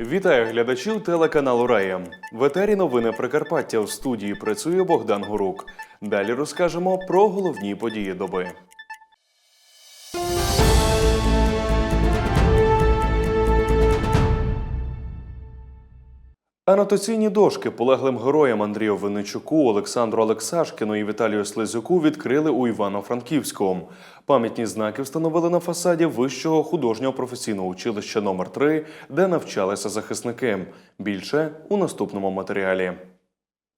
Вітаю глядачів телеканалу Раєм. В етері новини Прикарпаття в студії працює Богдан Гурук. Далі розкажемо про головні події доби. Анотаційні дошки полеглим героям Андрію Винничуку, Олександру Олексашкіну і Віталію Слизюку відкрили у Івано-Франківську. Пам'ятні знаки встановили на фасаді Вищого художнього професійного училища номер 3 де навчалися захисники. Більше у наступному матеріалі.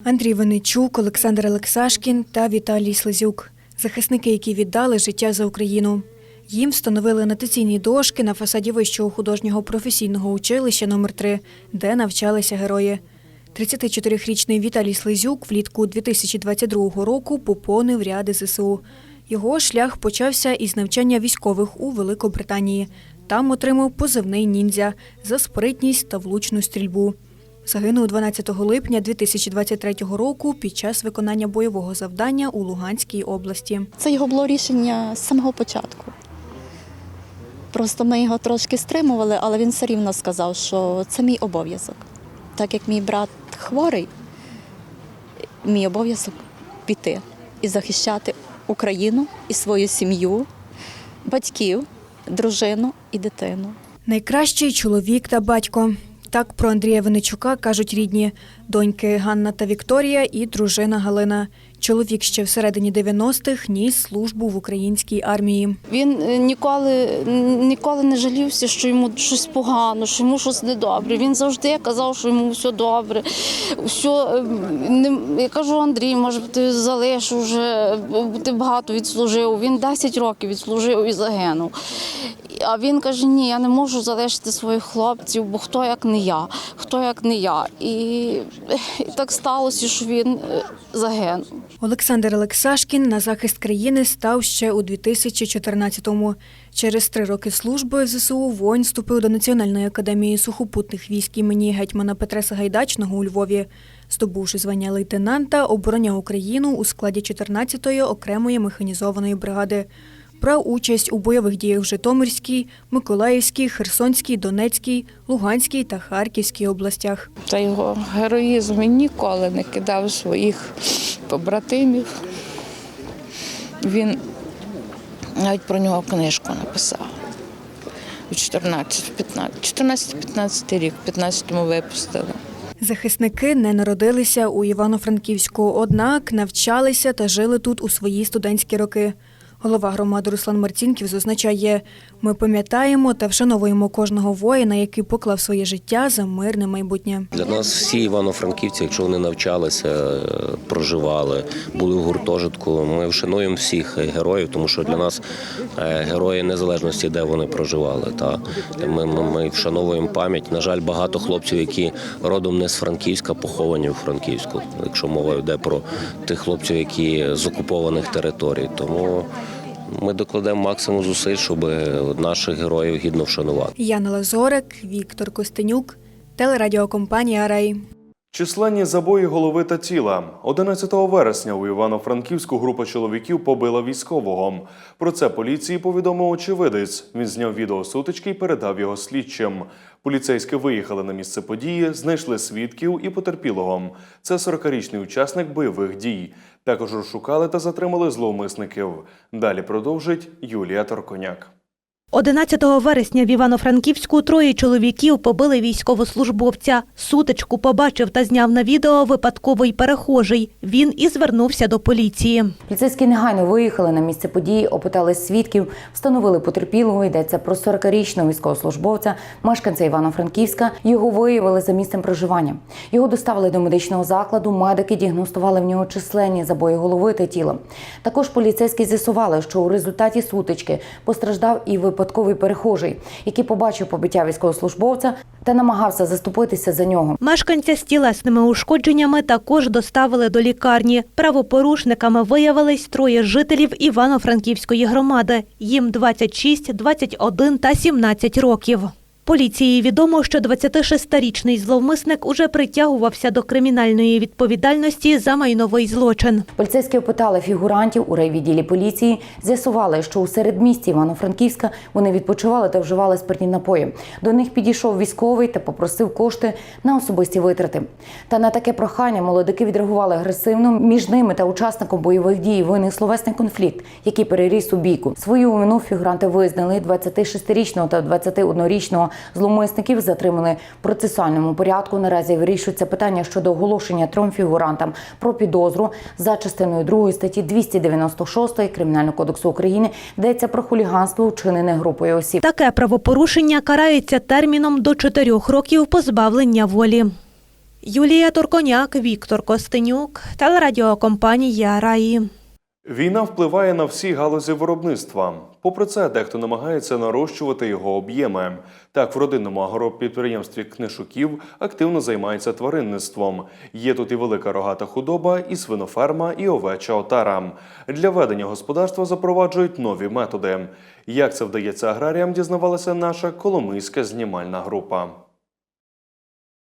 Андрій Винничук, Олександр Олексашкін та Віталій Слизюк захисники, які віддали життя за Україну. Їм встановили анотаційні дошки на фасаді Вищого художнього професійного училища номер 3 де навчалися герої. 34-річний Віталій Слизюк влітку 2022 року поповнив ряди ЗСУ. Його шлях почався із навчання військових у Великобританії. Там отримав позивний ніндзя за спритність та влучну стрільбу. Загинув 12 липня 2023 року під час виконання бойового завдання у Луганській області. Це його було рішення з самого початку. Просто ми його трошки стримували, але він все рівно сказав, що це мій обов'язок. Так як мій брат хворий, мій обов'язок піти і захищати Україну і свою сім'ю, батьків, дружину і дитину. Найкращий чоловік та батько. Так про Андрія Винничука кажуть рідні доньки Ганна та Вікторія і дружина Галина. Чоловік ще всередині 90-х ніс службу в українській армії. Він е, ніколи, ніколи не жалівся, що йому щось погано, що йому щось недобре. Він завжди казав, що йому все добре. Все, е, я кажу, Андрій, може ти залиш вже, ти багато відслужив. Він 10 років відслужив і загинув. А він каже: ні, я не можу залишити своїх хлопців, бо хто як не я, хто як не я. І, і так сталося, що він е, загинув. Олександр Олексашкін на захист країни став ще у 2014-му. Через три роки служби в ЗСУ воїн вступив до Національної академії сухопутних військ імені гетьмана Петра Сагайдачного у Львові. Здобувши звання лейтенанта, обороняв Україну у складі 14-ї окремої механізованої бригади. Брав участь у бойових діях в Житомирській, Миколаївській, Херсонській, Донецькій, Луганській та Харківській областях. Та його героїзм він ніколи не кидав своїх побратимів. Він навіть про нього книжку написав. У 14-15 рік, в 15-му випустили. Захисники не народилися у Івано-Франківську, однак навчалися та жили тут у свої студентські роки. Голова громади Руслан Марцінків зазначає, ми пам'ятаємо та вшановуємо кожного воїна, який поклав своє життя за мирне майбутнє. Для нас всі івано-франківці, якщо вони навчалися, проживали, були в гуртожитку. Ми вшануємо всіх героїв, тому що для нас е, герої незалежності, де вони проживали. Та ми, ми, ми вшановуємо пам'ять. На жаль, багато хлопців, які родом не з Франківська, поховані у Франківську. Якщо мова йде про тих хлопців, які з окупованих територій, тому. Ми докладемо максимум зусиль, щоб наших героїв гідно вшанувати. Яна Лазорик, Віктор Костенюк, телерадіокомпанія Рей. Численні забої голови та тіла. 11 вересня у Івано-Франківську група чоловіків побила військового. Про це поліції повідомив очевидець. Він зняв відео сутички і передав його слідчим. Поліцейські виїхали на місце події, знайшли свідків і потерпілого. Це 40-річний учасник бойових дій. Також розшукали та затримали зловмисників. Далі продовжить Юлія Торконяк. 11 вересня в Івано-Франківську троє чоловіків побили військовослужбовця. Сутичку побачив та зняв на відео випадковий перехожий. Він і звернувся до поліції. Поліцейські негайно виїхали на місце події, опитали свідків, встановили потерпілого. Йдеться про 40-річного військовослужбовця, мешканця Івано-Франківська. Його виявили за місцем проживання. Його доставили до медичного закладу. Медики діагностували в нього численні забої голови та тіла. Також поліцейські з'ясували, що у результаті сутички постраждав і випадковий перехожий, який побачив побиття військовослужбовця та намагався заступитися за нього. Мешканця з тілесними ушкодженнями також доставили до лікарні. Правопорушниками виявились троє жителів Івано-Франківської громади. Їм 26, 21 та 17 років. Поліції відомо, що 26-річний зловмисник уже притягувався до кримінальної відповідальності за майновий злочин. Поліцейські опитали фігурантів у райвідділі поліції. З'ясували, що у середмісті Івано-Франківська вони відпочивали та вживали спиртні напої. До них підійшов військовий та попросив кошти на особисті витрати. Та на таке прохання молодики відреагували агресивно. Між ними та учасником бойових дій виник словесний конфлікт, який переріс у бійку. Свою вину фігуранти визнали 26-річного та 21-річного зловмисників затримали в процесуальному порядку. Наразі вирішується питання щодо оголошення трьом фігурантам про підозру за частиною 2 статті 296 Кримінального кодексу України йдеться про хуліганство, вчинене групою осіб. Таке правопорушення карається терміном до 4 років позбавлення волі. Юлія Турконяк, Віктор Костенюк, телерадіокомпанія Раї. Війна впливає на всі галузі виробництва. Попри це, дехто намагається нарощувати його об'єми. Так, в родинному агропідприємстві Книшуків активно займається тваринництвом. Є тут і велика рогата худоба, і свиноферма, і овеча отара. Для ведення господарства запроваджують нові методи. Як це вдається аграріям, дізнавалася наша коломийська знімальна група.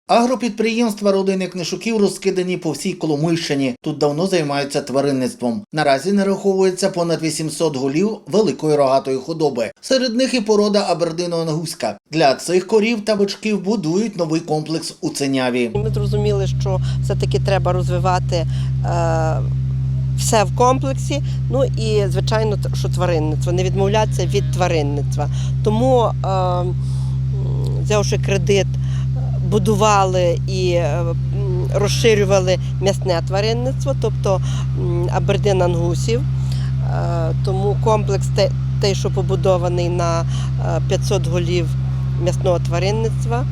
Агропідприємства родини книжуків розкидані по всій Коломийщині. Тут давно займаються тваринництвом. Наразі нараховується понад 800 голів великої рогатої худоби. Серед них і порода абердино-ангуська. Для цих корів та бичків будують новий комплекс у Ценяві. Ми зрозуміли, що все-таки треба розвивати е, все в комплексі. Ну і звичайно, що тваринництво, не відмовлятися від тваринництва. Тому, е, взявши кредит, будували і е, розширювали м'ясне тваринництво, тобто абердин ангусів. Е, Тому комплекс той, що побудований на е, 500 голів м'ясного тваринництва.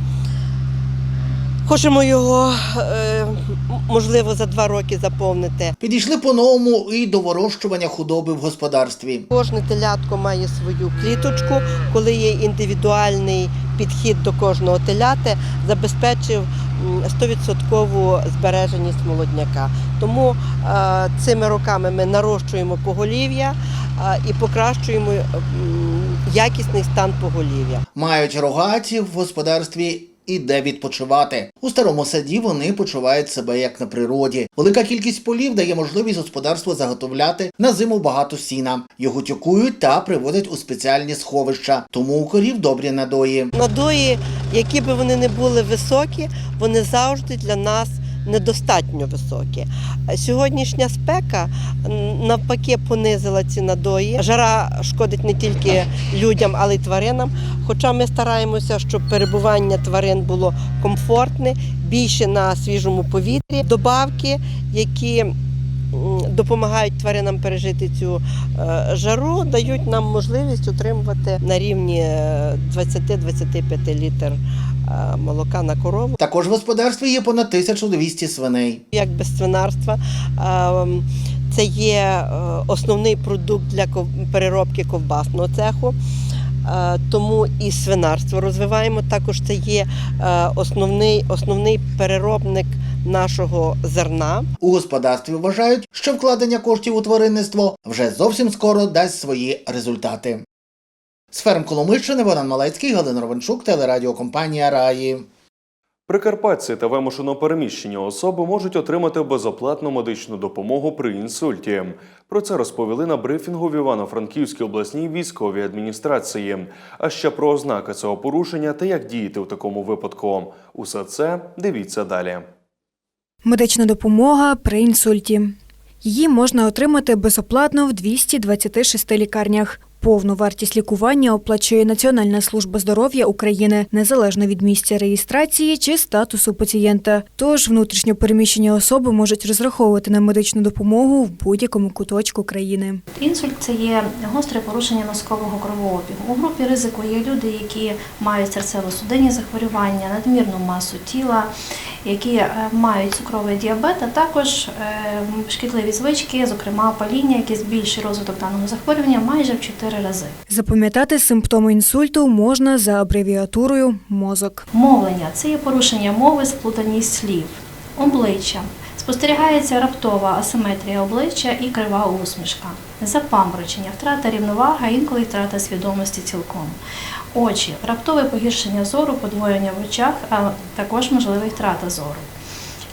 Хочемо його, е, можливо, за два роки заповнити. Підійшли по-новому і до вирощування худоби в господарстві. Кожне телятко має свою кліточку, коли є індивідуальний підхід до кожного теляти, забезпечив м, 100% збереженість молодняка. Тому е, цими роками ми нарощуємо поголів'я е, і покращуємо якісний стан поголів'я. Мають рогаті в господарстві і де відпочивати. У старому саді вони почувають себе як на природі. Велика кількість полів дає можливість господарству заготовляти на зиму багато сіна. Його тюкують та приводять у спеціальні сховища. Тому у корів добрі надої. Надої, які би вони не були високі, вони завжди для нас недостатньо високі. Сьогоднішня спека навпаки понизила ці надої. Жара шкодить не тільки людям, але й тваринам. Хоча ми стараємося, щоб перебування тварин було комфортне, більше на свіжому повітрі. Добавки, які допомагають тваринам пережити цю е, жару, дають нам можливість отримувати на рівні е, 20-25 літр е, молока на корову. Також в господарстві є понад 1200 свиней. Як без свинарства, е, це є е, основний продукт для переробки ковбасного цеху. Е, Тому і свинарство розвиваємо. Також це є е, основний, основний переробник нашого зерна. У господарстві вважають, що вкладення коштів у тваринництво вже зовсім скоро дасть свої результати. З ферм Коломийщини Богдан Малецький, Галина Ровенчук, телерадіокомпанія Раї. Прикарпатці та вимушено переміщені особи можуть отримати безоплатну медичну допомогу при інсульті. Про це розповіли на брифінгу в Івано-Франківській обласній військовій адміністрації. А ще про ознаки цього порушення та як діяти у такому випадку. Усе це дивіться далі. Медична допомога при інсульті. Її можна отримати безоплатно в 226 лікарнях. Повну вартість лікування оплачує Національна служба здоров'я України незалежно від місця реєстрації чи статусу пацієнта. Тож внутрішньо переміщені особи можуть розраховувати на медичну допомогу в будь-якому куточку країни. Інсульт це є гостре порушення мозкового кровообігу. У групі ризику є люди, які мають серцево-судинні захворювання, надмірну масу тіла, які е, мають цукровий діабет, а також е, шкідливі звички, зокрема паління, яке збільшує розвиток даного захворювання майже в 4 три рази. Запам'ятати симптоми інсульту можна за абревіатурою мозок. Мовлення це є порушення мови, сплутаність слів, обличчя. Спостерігається раптова асиметрія обличчя і крива усмішка, запаморочення, втрата рівноваги, інколи втрата свідомості цілком. Очі, раптове погіршення зору, подвоєння в очах, а також можлива втрата зору.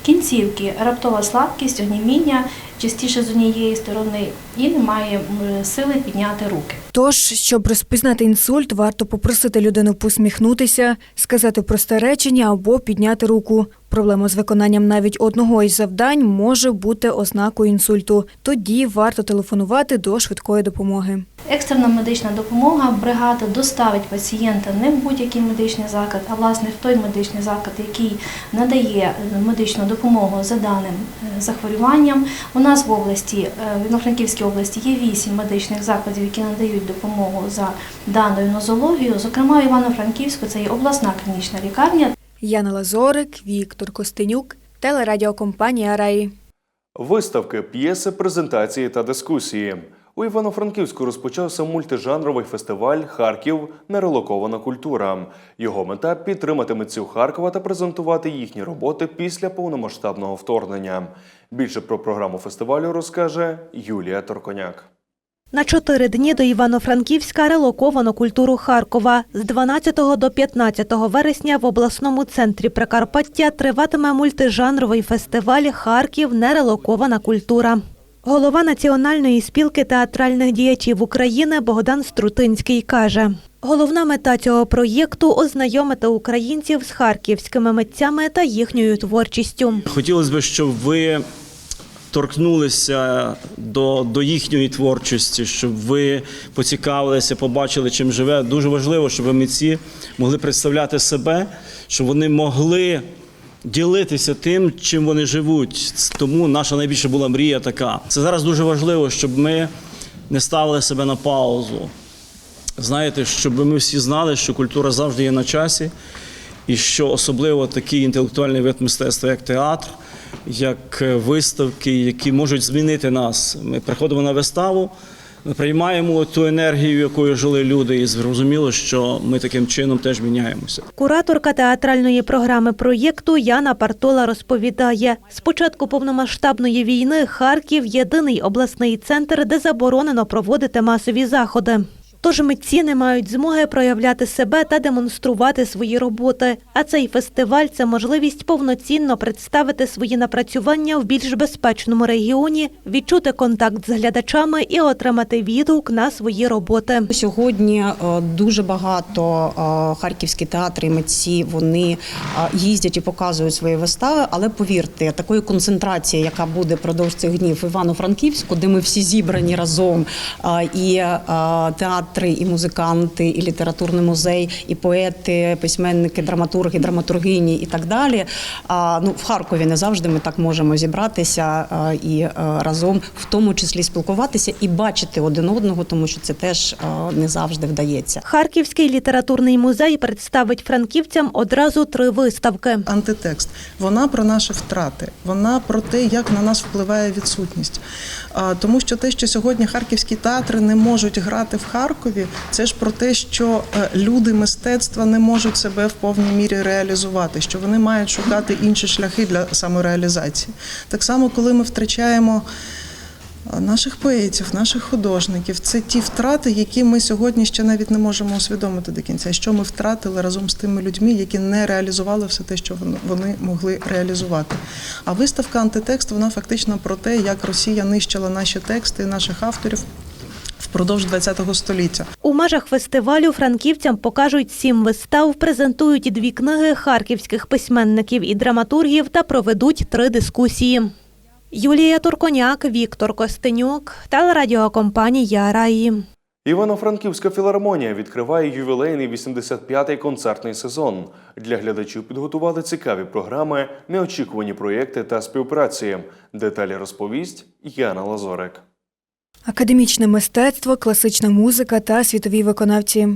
Кінцівки, раптова слабкість, оніміння, частіше з однієї сторони, і немає м, сили підняти руки. Тож, щоб розпізнати інсульт, варто попросити людину посміхнутися, сказати просте речення або підняти руку. Проблема з виконанням навіть одного із завдань може бути ознакою інсульту. Тоді варто телефонувати до швидкої допомоги. Екстрена медична допомога бригада доставить пацієнта не в будь-який медичний заклад, а власне в той медичний заклад, який надає медичну допомогу за даним е, захворюванням. У нас в області, е, в Івано-Франківській області, є вісім медичних закладів, які надають допомогу за даною нозологією. Зокрема, в Івано-Франківську це є обласна клінічна лікарня. Яна Лазорик, Віктор Костенюк, телерадіокомпанія Раї. Виставки, п'єси, презентації та дискусії. У Івано-Франківську розпочався мультижанровий фестиваль Харків Нерелокована культура. Його мета підтримати митців Харкова та презентувати їхні роботи після повномасштабного вторгнення. Більше про програму фестивалю розкаже Юлія Торконяк. На чотири дні до Івано-Франківська релоковано культуру Харкова. З 12 до 15 вересня в обласному центрі Прикарпаття триватиме мультижанровий фестиваль Харків Нерелокована культура. Голова Національної спілки театральних діячів України Богдан Струтинський каже: головна мета цього проєкту ознайомити українців з харківськими митцями та їхньою творчістю. Хотілося б, щоб ви торкнулися до, до їхньої творчості, щоб ви поцікавилися, побачили, чим живе. Дуже важливо, щоб митці могли представляти себе, щоб вони могли ділитися тим, чим вони живуть. Тому наша найбільша була мрія така. Це зараз дуже важливо, щоб ми не ставили себе на паузу. Знаєте, щоб ми всі знали, що культура завжди є на часі, і що особливо такий інтелектуальний вид мистецтва, як театр, як е, виставки, які можуть змінити нас. Ми приходимо на виставу, приймаємо ту енергію, якою жили люди, і зрозуміло, що ми таким чином теж міняємося. Кураторка театральної програми проєкту Яна Партола розповідає: з початку повномасштабної війни Харків єдиний обласний центр, де заборонено проводити масові заходи. Тож митці не мають змоги проявляти себе та демонструвати свої роботи. А цей фестиваль це можливість повноцінно представити свої напрацювання в більш безпечному регіоні, відчути контакт з глядачами і отримати відгук на свої роботи. Сьогодні е, дуже багато е, харківські театри і митці вони е, їздять і показують свої вистави. Але повірте, такої концентрації, яка буде продовж цих днів в Івано-Франківську, де ми всі зібрані разом, і е, театри, і музиканти, і літературний музей, і поети, письменники, драматурги, драматургині і так далі. А, Ну в Харкові не завжди ми так можемо зібратися і е, разом, в тому числі спілкуватися і бачити один одного, тому що це теж е, не завжди вдається. Харківський літературний музей представить франківцям одразу три виставки. антитекст. Вона про наші втрати, вона про те, як на нас впливає відсутність. А, Тому що те, що сьогодні харківські театри не можуть грати в Харкові, це ж про те, що е, люди мистецтва не можуть себе в повній мірі реалізувати, що вони мають шукати інші шляхи для самореалізації. Так само, коли ми втрачаємо. е, Наших поетів, наших художників це ті втрати, які ми сьогодні ще навіть не можемо усвідомити до кінця. Що ми втратили разом з тими людьми, які не реалізували все те, що вони могли реалізувати. А виставка антитекст вона фактично про те, як Росія нищила наші тексти, наших авторів впродовж ХХ століття. У межах фестивалю франківцям покажуть сім вистав, презентують дві книги харківських письменників і драматургів та проведуть три дискусії. Юлія Турконяк, Віктор Костенюк, телерадіокомпанія Раї. Івано-Франківська філармонія відкриває ювілейний 85-й концертний сезон. Для глядачів підготували цікаві програми, неочікувані проєкти та співпраці. Деталі розповість Яна Лазорик. Академічне мистецтво, класична музика та світові виконавці.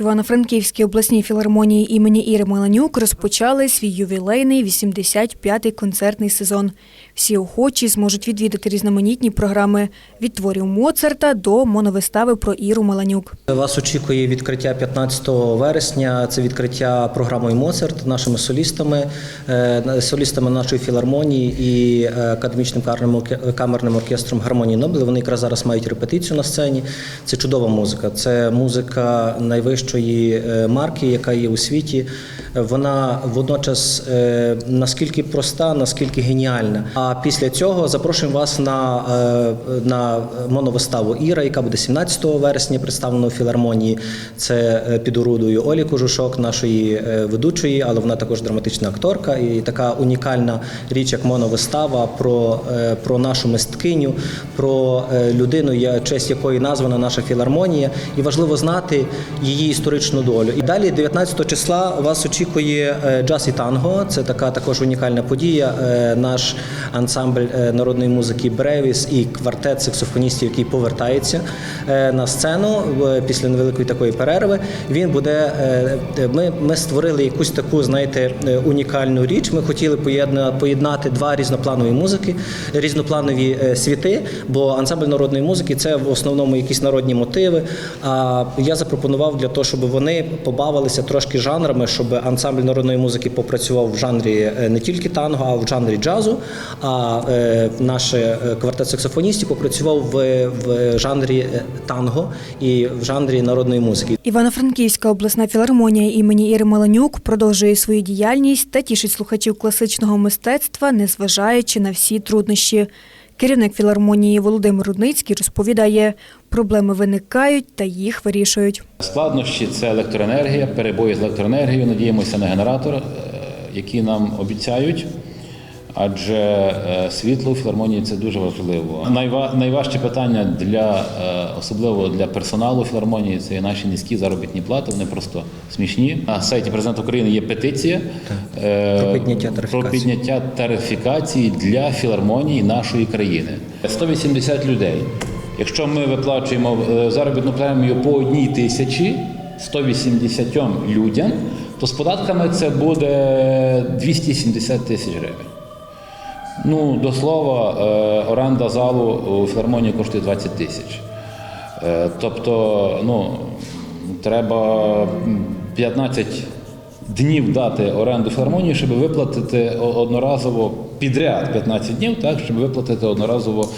Івано-Франківській обласній філармонії імені Іри Маланюк розпочали свій ювілейний 85-й концертний сезон. Всі охочі зможуть відвідати різноманітні програми від творів Моцарта до моновистави про Іру Маланюк. Вас очікує відкриття 15 вересня. Це відкриття програмою Моцарт нашими солістами, е, солістами нашої філармонії і е, академічним камерним оркестром гармонії Нобель. Вони якраз зараз мають репетицію на сцені. Це чудова музика. Це музика найвищої е, марки, яка є у світі. Вона водночас е, наскільки проста, наскільки геніальна. А після цього запрошуємо вас на, е, на моновиставу Іра, яка буде 17 вересня представлена у філармонії. Це е, під орудою Олі Кожушок, нашої ведучої, але вона також драматична акторка. І така унікальна річ, як моновистава про, про нашу мисткиню, про людину, я- честь якої названа наша філармонія. І важливо знати її історичну долю. І далі, 19 числа, вас очікує е, джаз і танго. Це така також унікальна подія. Е, Наш ансамбль е, народної музики Бревіс і квартет саксофоністів, який повертається на сцену після невеликої такої перерви. Він буде. Ми, ми створили якусь таку, знаєте, унікальну річ. Ми хотіли поєднати два різнопланові музики, різнопланові світи, бо ансамбль народної музики це в основному якісь народні мотиви. А я запропонував для того, щоб вони побавилися трошки жанрами, щоб ансамбль народної музики попрацював в жанрі е, не тільки танго, а в жанрі джазу. А е, наш е, квартет саксофоністів попрацював в, в жанрі танго і в жанрі народної музики. Івано-Франківська обласна філармонія імені Іри Маланюк продовжує свою діяльність та тішить слухачів класичного мистецтва, незважаючи на всі труднощі. Керівник філармонії Володимир Рудницький розповідає, проблеми виникають та їх вирішують. Складнощі це електроенергія, перебої з електроенергією. Надіємося на генератор, е, який нам обіцяють. Адже е, світло у філармонії це дуже важливо. Найва- найважче питання для е, особливо для персоналу філармонії це наші низькі заробітні плати. Вони просто смішні. На сайті президента України є петиція е, Про підняття тарифікації. про підняття тарифікації для філармонії нашої країни. 180 людей. Якщо ми виплачуємо заробітну премію по одній тисячі 180 людям, то з податками це буде 270 тисяч гривень. Ну, до слова, е, оренда залу у філармонії коштує 20 тисяч. Е, Тобто, ну, треба 15 днів дати оренду філармонії, щоб виплатити одноразово підряд 15 днів, так, щоб виплатити одноразово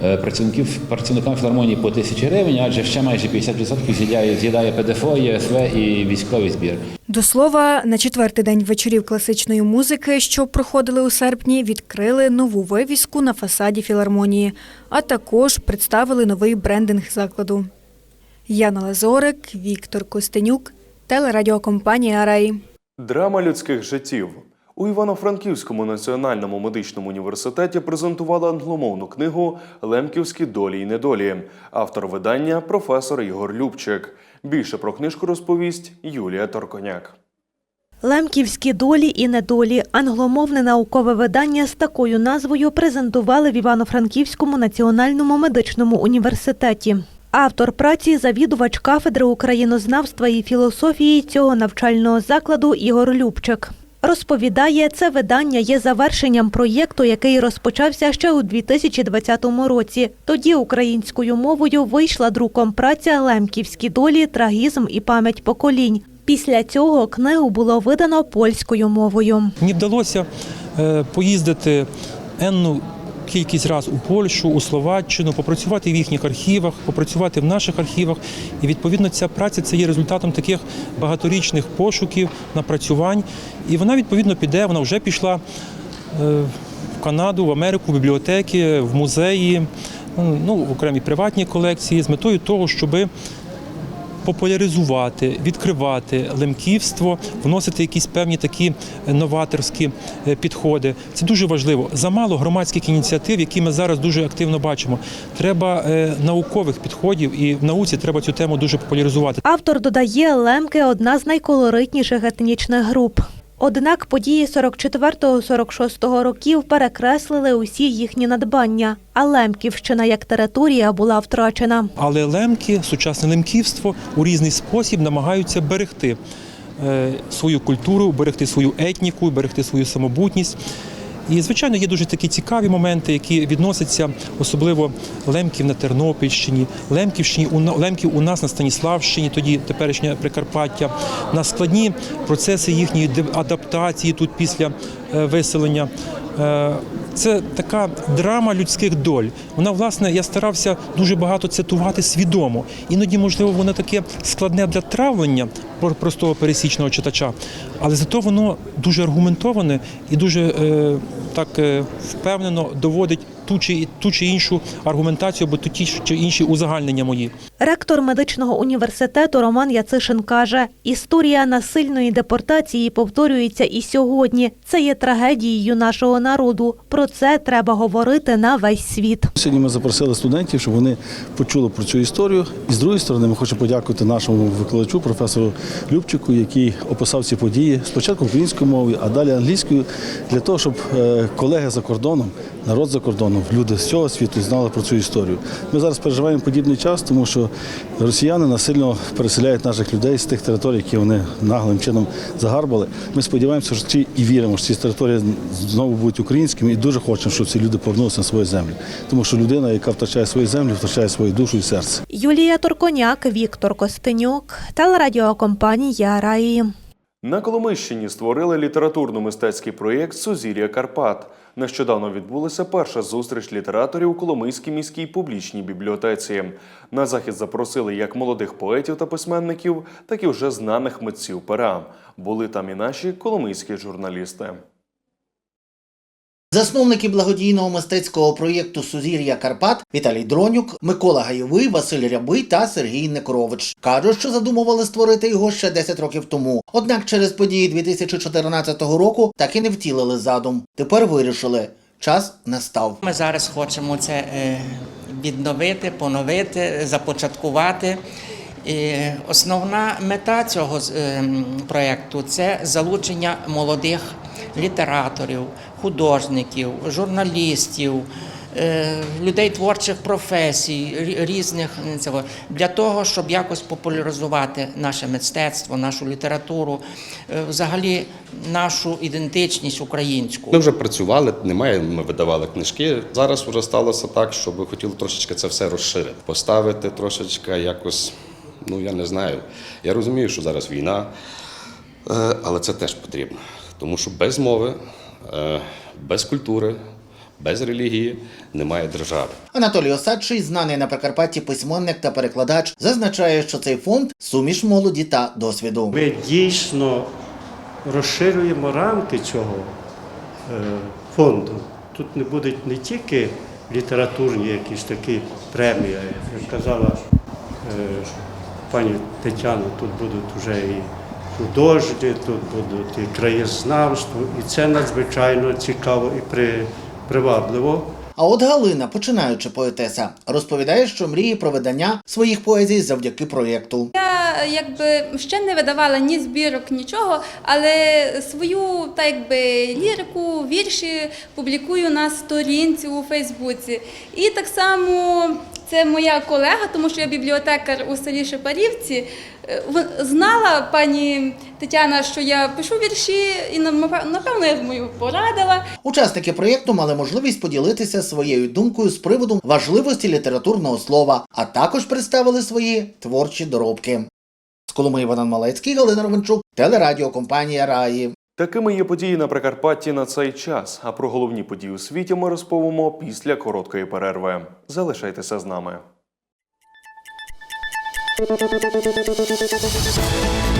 працівників, працівникам філармонії по тисячі гривень, адже ще майже 50% з'їдає, з'їдає ПДФО, ЄСВ і військовий збір. До слова, на четвертий день вечорів класичної музики, що проходили у серпні, відкрили нову вивіску на фасаді філармонії, а також представили новий брендинг закладу. Яна Лазорик, Віктор Костенюк, телерадіокомпанія Рай. Драма людських життів. У Івано-Франківському національному медичному університеті презентували англомовну книгу Лемківські долі й недолі. Автор видання професор Ігор Любчик. Більше про книжку розповість Юлія Торконяк. Лемківські долі і недолі англомовне наукове видання з такою назвою презентували в Івано-Франківському національному медичному університеті. Автор праці завідувач кафедри українознавства і філософії цього навчального закладу Ігор Любчик. Розповідає, це видання є завершенням проєкту, який розпочався ще у 2020 році. Тоді українською мовою вийшла друком праця Лемківські долі, трагізм і пам'ять поколінь. Після цього книгу було видано польською мовою. Мені вдалося е, поїздити енну кількість раз у Польщу, у Словаччину, попрацювати в їхніх архівах, попрацювати в наших архівах. І відповідно ця праця це є результатом таких багаторічних пошуків, напрацювань. І вона відповідно піде, вона вже пішла е, в Канаду, в Америку, в бібліотеки, в музеї, ну, в окремі приватні колекції з метою того, щоби популяризувати, відкривати лемківство, вносити якісь певні такі новаторські е, підходи. Це дуже важливо. Замало громадських ініціатив, які ми зараз дуже активно бачимо. Треба е, наукових підходів, і в науці треба цю тему дуже популяризувати. Автор додає, лемки одна з найколоритніших етнічних груп. Однак події 44-46 років перекреслили усі їхні надбання, а Лемківщина як територія була втрачена. Але лемки, сучасне лемківство у різний спосіб намагаються берегти е, свою культуру, берегти свою етніку, берегти свою самобутність. І, звичайно, є дуже такі цікаві моменти, які відносяться особливо лемків на Тернопільщині, лемківщині, у лемків у нас на Станіславщині, тоді теперішнє Прикарпаття, на складні процеси їхньої адаптації тут після е, виселення. Е, Це така драма людських доль. Вона, власне, я старався дуже багато цитувати свідомо. Іноді, можливо, воно таке складне для травлення про- простого пересічного читача, але зато воно дуже аргументоване і дуже е, так е, впевнено доводить ту чи, ту чи іншу аргументацію або ту ті чи інші узагальнення мої. Ректор медичного університету Роман Яцишин каже: історія насильної депортації повторюється і сьогодні. Це є трагедією нашого народу. Про це треба говорити на весь світ. Сьогодні ми запросили студентів, щоб вони почули про цю історію. І з другої сторони, ми хочемо подякувати нашому викладачу, професору Любчику, який описав ці події спочатку українською мовою, а далі англійською, для того, щоб е, колеги за кордоном, народ за кордоном, люди з цього світу знали про цю історію. Ми зараз переживаємо подібний час, тому що росіяни насильно переселяють наших людей з тих територій, які вони наглим чином загарбали. Ми сподіваємося, що ці і віримо, що ці території знову будуть українськими, і дуже хочемо, щоб ці люди повернулися на свою землю. Тому що людина, яка втрачає свою землю, втрачає свою душу і серце. Юлія Торконяк, Віктор Костенюк, телерадіокомпанія Раї. На Коломищині створили літературно-мистецький проєкт Сузір'я Карпат. Нещодавно відбулася перша зустріч літераторів у Коломийській міській публічній бібліотеці. На захід запросили як молодих поетів та письменників, так і вже знаних митців пера. Були там і наші коломийські журналісти. Засновники благодійного мистецького проєкту Сузір'я Карпат Віталій Дронюк, Микола Гайовий, Василь Рябий та Сергій Некорович кажуть, що задумували створити його ще 10 років тому. Однак через події 2014 року так і не втілили задум. Тепер вирішили, час настав. Ми зараз хочемо це е, відновити, поновити, започаткувати. І основна мета цього е, проєкту це залучення молодих літераторів, художників, журналістів, е, людей творчих професій, різних для того, щоб якось популяризувати наше мистецтво, нашу літературу, е, взагалі нашу ідентичність українську. Ми вже працювали, немає, ми видавали книжки. Зараз вже сталося так, що ми хотіли трошечки це все розширити, поставити трошечки якось, ну я не знаю. Я розумію, що зараз війна, е, але це теж потрібно. Тому що без мови, е, без культури, без релігії немає держави. Анатолій Осадчий, знаний на Прикарпатті письменник та перекладач, зазначає, що цей фонд суміш молоді та досвіду. Ми дійсно розширюємо рамки цього е, фонду. Тут не будуть не тільки літературні якісь такі премії, як казала е, пані Тетяна, тут будуть вже і художні, тут будуть і краєзнавство, і це надзвичайно цікаво і при, привабливо. А от Галина, починаючи поетеса, розповідає, що мріє про видання своїх поезій завдяки проєкту. Я якби ще не видавала ні збірок, нічого, але свою так якби лірику, вірші публікую на сторінці у Фейсбуці. І так само це моя колега, тому що я бібліотекар у селі Шепарівці. Е, Знала пані Тетяна, що я пишу вірші, і напевно я думаю, порадила. Учасники проєкту мали можливість поділитися своєю думкою з приводу важливості літературного слова, а також представили свої творчі доробки. З Коломи Іван Малецький, Галина Ровенчук, телерадіокомпанія Раї. Такими є події на Прикарпатті на цей час. А про головні події у світі ми розповімо після короткої перерви. Залишайтеся з нами. Thank you.